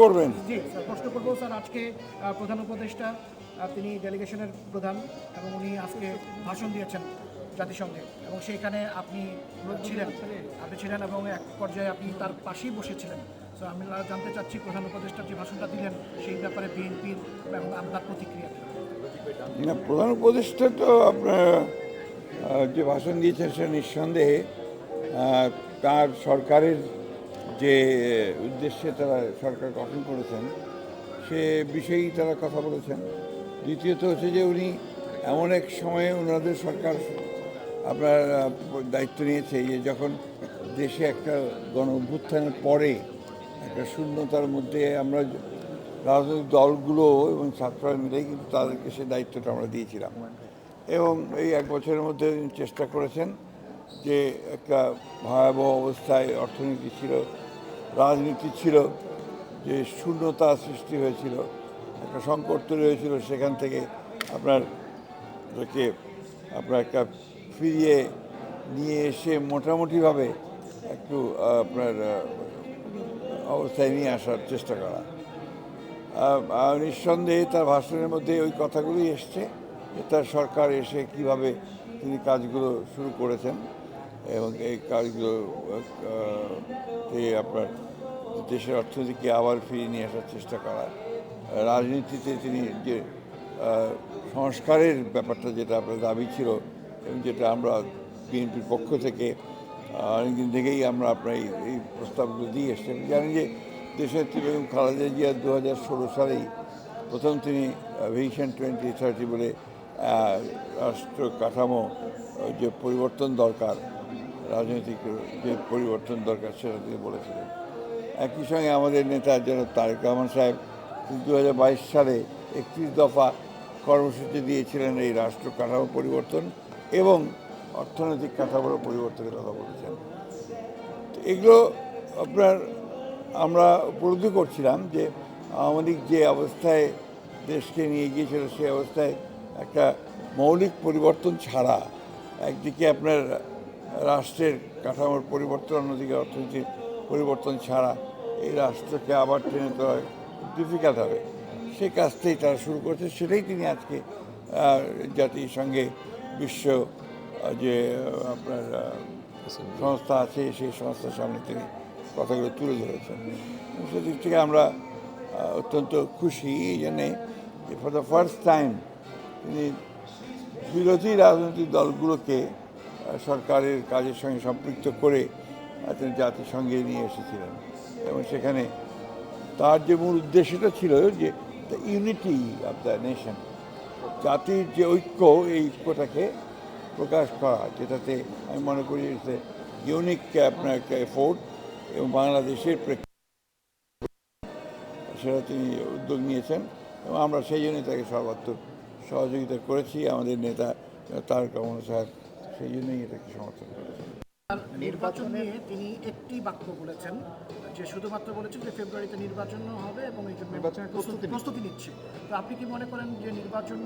করবেন। জি স্যার প্রশ্ন করব স্যার আজকে প্রধান উপদেষ্টা তিনি ডেলিগেশনের প্রধান এবং উনি আজকে ভাষণ দিয়েছেন জাতিসংঘে এবং সেইখানে আপনি ছিলেন আপনি ছিলেন এবং এক পর্যায়ে আপনি তার পাশেই বসেছিলেন। তো আমি জানতে চাচ্ছি প্রধান উপদেষ্টা যে ভাষণটা দিলেন সেই ব্যাপারে বিএনপির এবং আপনার প্রতিক্রিয়া না প্রধান উপদেষ্টা তো আপনার যে ভাষণ দিয়েছেন সে নিঃসন্দেহে তার সরকারের যে উদ্দেশ্যে তারা সরকার গঠন করেছেন, সে বিষয়েই তারা কথা বলেছেন। দ্বিতীয়ত হচ্ছে যে, উনি এমন এক সময়ে ওনাদের সরকার আপনার দায়িত্ব নিয়েছে যে, যখন দেশে একটা গণ অভ্যুত্থানের পরে একটা শূন্যতার মধ্যে আমরা রাজনৈতিক দলগুলো এবং ছাত্ররা মিলেই কিন্তু তাদেরকে সে দায়িত্বটা আমরা দিয়েছিলাম। এবং এই এক বছরের মধ্যে চেষ্টা করেছেন যে, একটা ভয়াবহ অবস্থায় অর্থনীতি ছিল রাজনীতি ছিল, যে শূন্যতা সৃষ্টি হয়েছিল, একটা সংকট তৈরি হয়েছিল, সেখান থেকে আপনার এটাকে আপনার একটা ফিরিয়ে নিয়ে এসে মোটামুটিভাবে একটু আপনার অবস্থায় নিয়ে আসার চেষ্টা করা। নিঃসন্দেহে তার ভাষণের মধ্যে ওই কথাগুলোই এসছে, যে তার সরকার এসে কীভাবে তিনি কাজগুলো শুরু করেছেন। এবং এই কাজগুলো আপনার দেশের অর্থনীতিকে আবার ফিরিয়ে নিয়ে আসার চেষ্টা করা। রাজনীতিতে তিনি যে সংস্কারের ব্যাপারটা যেটা আপনার দাবি ছিল এবং যেটা আমরা বিএনপির পক্ষ থেকে অনেকদিন থেকেই আমরা আপনার এই প্রস্তাবগুলো দিয়ে এসছেন জানি যে দেশের বেগম খালেদা জিয়া দু হাজার ষোলো সালেই প্রথম তিনি ভিশন টোয়েন্টি থার্টি বলে রাষ্ট্র কাঠামো, যে পরিবর্তন দরকার রাজনৈতিক যে পরিবর্তন দরকার সেটা তিনি বলেছিলেন। একই সঙ্গে আমাদের নেতা যেন তারেক রহমান সাহেব দু হাজার বাইশ সালে একত্রিশ দফা কর্মসূচি দিয়েছিলেন এই রাষ্ট্র কাঠামো পরিবর্তন এবং অর্থনৈতিক কাঠামোর পরিবর্তনের কথা বলেছেন। এগুলো আপনার আমরা উপলব্ধি করছিলাম যে আওয়ামী যে অবস্থায় দেশকে নিয়ে গিয়েছিল সেই অবস্থায় একটা মৌলিক পরিবর্তন ছাড়া একদিকে আপনার রাষ্ট্রের কাঠামোর পরিবর্তন অন্যদিকে অর্থনীতির পরিবর্তন ছাড়া এই রাষ্ট্রকে আবার টেনে তোলা ডিফিকাল্ট হবে। সেই কাজটাই তারা শুরু করেছে সেটাই তিনি আজকে আহ, জাতিসংঘে বিশ্ব যে আপনার সংস্থা আছে সেই সংস্থার সামনে তিনি কথাগুলো তুলে ধরেছেন। সেদিক থেকে আমরা অত্যন্ত খুশি এই জন্যে ফর দ্য ফার্স্ট টাইম তিনি বিরোধী রাজনৈতিক দলগুলোকে সরকারের কাজের সঙ্গে সম্পৃক্ত করে তিনি জাতিসংঘে নিয়ে এসেছিলেন। এবং সেখানে তার যে মূল উদ্দেশ্যটা ছিল যে the unity of the nation জাতির যে ঐক্য, এই ঐক্যটাকে প্রকাশ করা, যেটাতে আমি মনে করি যে ইউনিক আপনার একটা এফোর্ট এবং বাংলাদেশের সেটা তিনি উদ্যোগ নিয়েছেন, এবং আমরা সেই জন্যই তাকে সর্বাত্মক সহযোগিতা করেছি। আমাদের নেতা তার রহমান সাহেব সেই জন্যই এটাকে সমর্থন নির্বাচন নিয়ে তিনি একটি বাক্য বলেছেন যে শুধুমাত্র বলেছেন যে ফেব্রুয়ারিতে নির্বাচন হবে এবং এই জন্য নির্বাচনের প্রস্তুতি নিচ্ছে। প্রস্তুতি নিচ্ছে তো আপনি কি মনে করেন যে নির্বাচন